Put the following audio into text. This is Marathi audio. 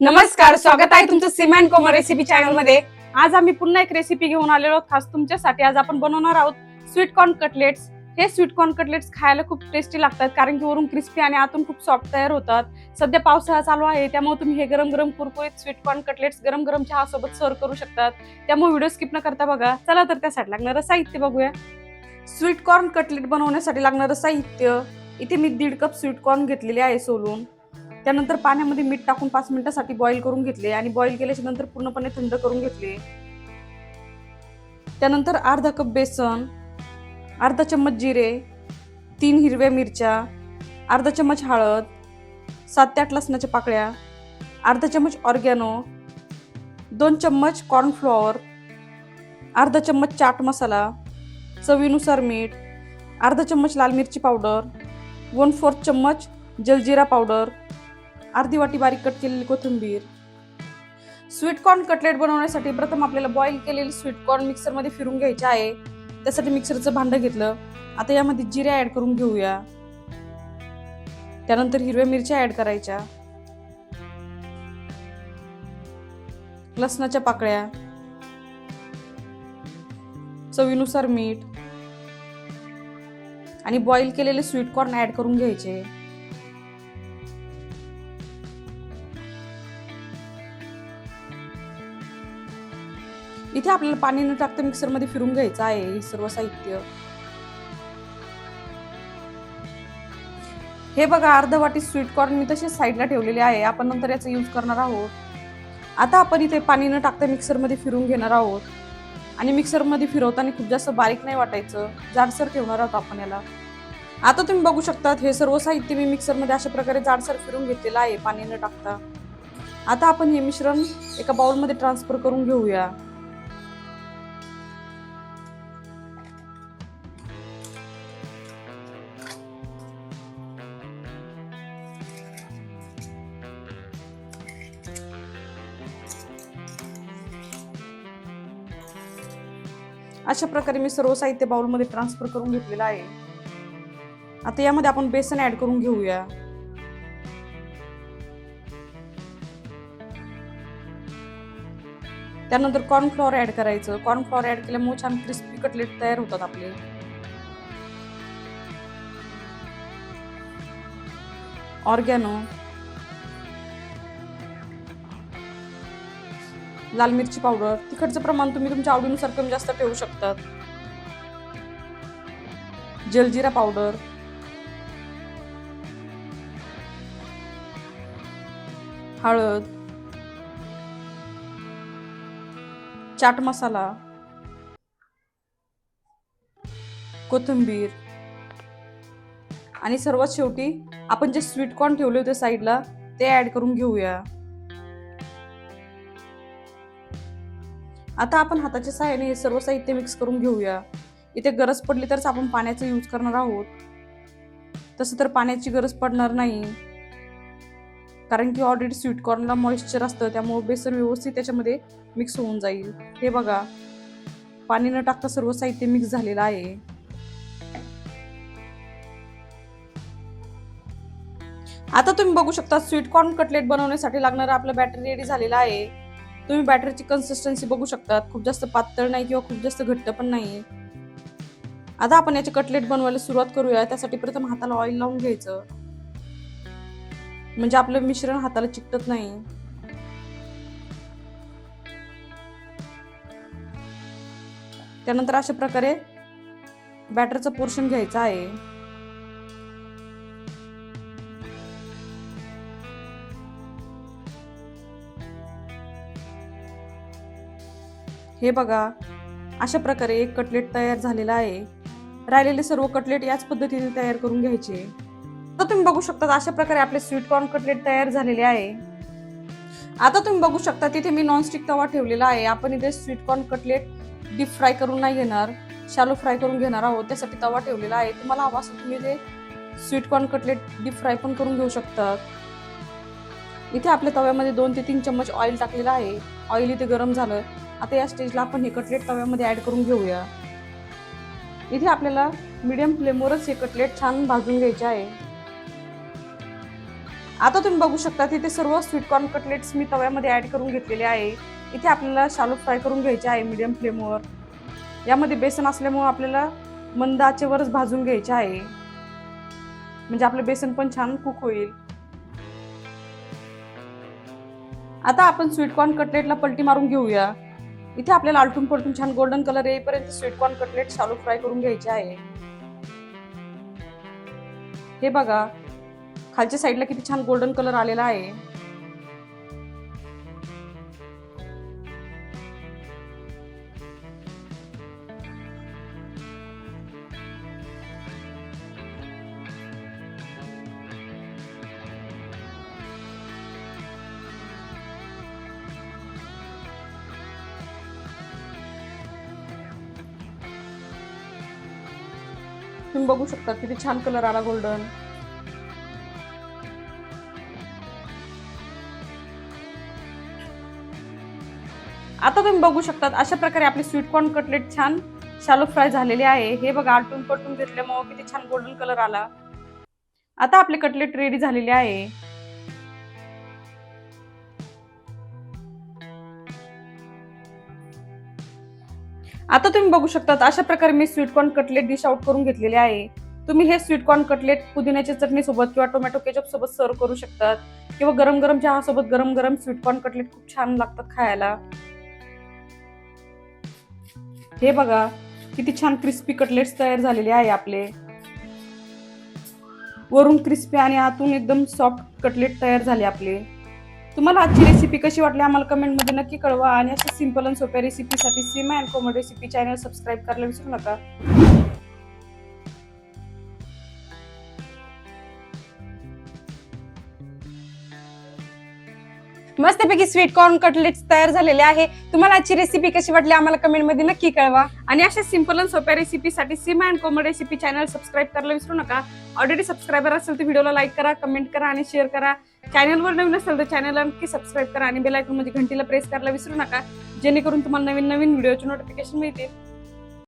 नमस्कार स्वागत आहे तुमचं सिमेंट कोमर रेसिपी चॅनलमध्ये. आज आम्ही पुन्हा एक रेसिपी घेऊन आलेलो आहोत. खास तुमच्यासाठी आज आपण बनवणार आहोत स्वीट कॉर्न कटलेट्स हे स्वीट कॉर्न कटलेट्स खायला खूप टेस्टी लागतात कारण की वरून क्रिस्पी आणि आतून खूप सॉफ्ट तयार होतात. सध्या पावसाळा चालू आहे त्यामुळे तुम्ही हे गरम गरम कुरकुरीत स्वीट कॉर्न कटलेट्स गरम गरम चहा सोबत सर्व करू शकतात. त्यामुळे व्हिडिओ स्किप न करता बघा. चला तर त्यासाठी लागणारं साहित्य बघूया. स्वीट कॉर्न कटलेट बनवण्यासाठी लागणारं साहित्य. इथे मी दीड कप स्वीट कॉर्न घेतलेले आहे सोलून. त्यानंतर पाण्यामध्ये मीठ टाकून पाच मिनिटासाठी बॉईल करून घेतले आणि बॉईल केल्याच्यानंतर पूर्णपणे थंड करून घेतले. त्यानंतर अर्धा कप बेसन अर्धा चम्मच जिरे तीन हिरव्या मिरच्या अर्धा चम्मच हळद सात ते आठ लसणाच्या पाकळ्या अर्धा चम्मच ऑर्गॅनो दोन चम्मच कॉर्नफ्लॉवर अर्धा चम्मच चाट मसाला चवीनुसार मीठ अर्धा चम्मच लाल मिरची पावडर वन फोर्थ चम्मच जलजिरा पावडर अर्धी वाटी बारीक कट केलेली कोथिंबीर. स्वीट कॉर्न कटलेट बनवण्यासाठी प्रथम आपल्याला बॉईल केलेले स्वीट कॉर्न मिक्सरमध्ये फिरून घ्यायचे आहे. त्यासाठी मिक्सरचं भांडं घेतलं. आता यामध्ये जिरे ऍड करून घेऊया. त्यानंतर हिरव्या मिरच्या ऍड करायच्या. लसणाच्या पाकळ्या. चवीनुसार मीठ. आणि बॉईल केलेले स्वीट कॉर्न ऍड करून घ्यायचे. इथे आपल्याला पाणी न टाकता मिक्सरमध्ये फिरून घ्यायचं आहे हे सर्व साहित्य. हे बघा अर्ध वाटी स्वीट कॉर्न मी तसेच साईडला ठेवलेले आहे. आपण नंतर याचा यूज करणार आहोत. आता आपण इथे पाणी न टाकता मिक्सरमध्ये फिरून घेणार आहोत. आणि मिक्सरमध्ये फिरवताना खूप जास्त बारीक नाही वाटायचं. जाडसर ठेवणार आहोत आपण याला. आता तुम्ही बघू शकतात हे सर्व साहित्य मी मिक्सरमध्ये अशा प्रकारे जाडसर फिरून घेतलेलं आहे पाणी न टाकता. आता आपण हे मिश्रण एका बाउलमध्ये ट्रान्सफर करून घेऊया. अशा प्रकारे मी सर्व साहित्य बाउलमध्ये ट्रान्सफर करून घेतलेलं आहे. आता यामध्ये आपण बेसन ऍड करून घेऊया. त्यानंतर कॉर्नफ्लॉवर ऍड करायचं. कॉर्नफ्लॉवर ऍड केल्यामुळे छान क्रिस्पी कटलेट तयार होतात आपले. ऑर्गॅनो लाल मिरची पावडर तिखटचं प्रमाण तुम्ही तुमच्या आवडीनुसार कमी जास्त ठेवू शकतात. जलजिरा पावडर. हळद. चाट मसाला. कोथिंबीर. आणि सर्वात शेवटी आपण जे स्वीट कॉर्न ठेवले होते साईडला ते ऍड करून घेऊया. आता आपण हाताच्या सहाय्याने हे सर्व साहित्य मिक्स करून घेऊया. इथे गरज पडली तरच आपण पाण्याचा यूज करणार आहोत. तसं तर पाण्याची गरज पडणार नाही. कारण की ऑलरेडी स्वीट कॉर्नला मॉइश्चर असतं त्यामुळे बेसन व्यवस्थित त्याच्यामध्ये मिक्स होऊन जाईल. हे बघा. पाणी न टाकता सर्व साहित्य मिक्स झालेलं आहे. आता तुम्ही बघू शकता स्वीट कॉर्न कटलेट बनवण्यासाठी लागणारं आपलं बॅटर रेडी झालेलं आहे. तुम्ही बॅटरची कन्सिस्टन्सी बघू शकतात. खूप जास्त पातळ नाही किंवा खूप जास्त घट्ट पण नाही आता आपण याचे कटलेट बनवायला सुरुवात करूया. त्यासाठी प्रथम हाताला ऑइल लावून घ्यायचं. म्हणजे आपलं मिश्रण हाताला चिकटत नाही त्यानंतर अशा प्रकारे बॅटरचं पोर्शन घ्यायचं आहे. हे बघा अशा प्रकारे एक कटलेट तयार झालेला आहे. राहिलेले सर्व कटलेट याच पद्धतीने तयार करून घ्यायचे. तर तुम्ही बघू शकता अशा प्रकारे आपले स्वीट कॉर्न कटलेट तयार झालेले आहे. आता तुम्ही बघू शकता तिथे मी नॉनस्टिक तवा ठेवलेला आहे. आपण इथे sweet corn cutlet deep fry करून नाही घेणार शालो फ्राय करून घेणार आहोत. त्यासाठी तवा ठेवलेला आहे. तुम्हाला हवा असं तुम्ही ते sweet corn cutlet deep fry पण करून घेऊ शकतात. इथे आपल्या तव्यामध्ये दोन ते तीन चम्मच ऑइल टाकलेलं आहे. ऑइल इथे गरम झालं. आता या स्टेजला आपण हे कटलेट तव्यामध्ये ॲड करून घेऊया. इथे आपल्याला मीडियम फ्लेमवरच हे कटलेट छान भाजून घ्यायचे आहे. आता तुम्ही बघू शकता तिथे सर्व स्वीट कॉर्न कटलेट्स मी तव्यामध्ये ॲड करून घेतलेले आहे. इथे आपल्याला शालो फ्राय करून घ्यायचे आहे मीडियम फ्लेमवर यामध्ये बेसन असल्यामुळं आपल्याला मंद आचेवरच भाजून घ्यायचे आहे. म्हणजे आपलं बेसन पण छान कुक होईल. आता आपण स्वीटकॉर्न कटलेटला पलटी मारून घेऊया. इथे आपल्याला आलटून पलटून छान गोल्डन कलर येईपर्यंत स्वीटकॉर्न कटलेट शालो फ्राय करून घ्यायचे आहे. हे बघा खालच्या साईडला किती छान गोल्डन कलर आलेला आहे. तुम्ही बघू शकता किती छान कलर आला गोल्डन आता तुम्ही बघू शकतात अशा प्रकारे आपले स्वीट कॉर्न कटलेट छान शालो फ्राय झालेले आहे. हे बघा आलटून पलटून घेतल्यामुळे किती छान गोल्डन कलर आला. आता आपले कटलेट रेडी झालेले आहे. आता तुम्ही बघू शकतात अशा प्रकारे मी sweet corn cutlet dish out करून घेतलेले आहे. तुम्ही हे स्वीट कॉर्न कटलेट पुदिन्याच्या चटणी सोबत किंवा टोमॅटो केचप सोबत सर्व करू शकतात. किंवा गरम गरम चहासोबत गरम गरम स्वीट कॉर्न कटलेट खूप छान लागतात खायला. हे बघा किती छान क्रिस्पी कटलेट्स तयार झालेले आहे आपले. वरून क्रिस्पी आणि आतून एकदम सॉफ्ट कटलेट तयार झाले आपले. तुम्हाला आजची रेसिपी कशी वाटली आम्हाला कमेंटमध्ये नक्की कळवा. आणि अशा सिंपल आणि सोप्या रेसिपीसाठी Seema and Komal recipe channel subscribe करायला विसरू नका. मस्तपैकी स्वीट कॉर्न कटलेट्स तयार झालेले आहे. तुम्हाला आजची रेसिपी कशी वाटली आम्हाला कमेंटमध्ये नक्की कळवा. आणि अशा सिंपल आणि सोप्या रेसिपीसाठी Seema and Komal recipe channel subscribe करायला विसरू नका. ऑलरेडी सबस्क्रायबर असेल तर व्हिडिओला लाईक करा कमेंट करा आणि शेअर करा. चॅनलवर नवीन असेल तर चॅनलला नक्की सबस्क्राईब करा आणि बेल म्हणजे घंटीला प्रेस करायला विसरू नका. जेणेकरून तुम्हाला नवीन नवीन व्हिडिओचे नोटिफिकेशन मिळतील.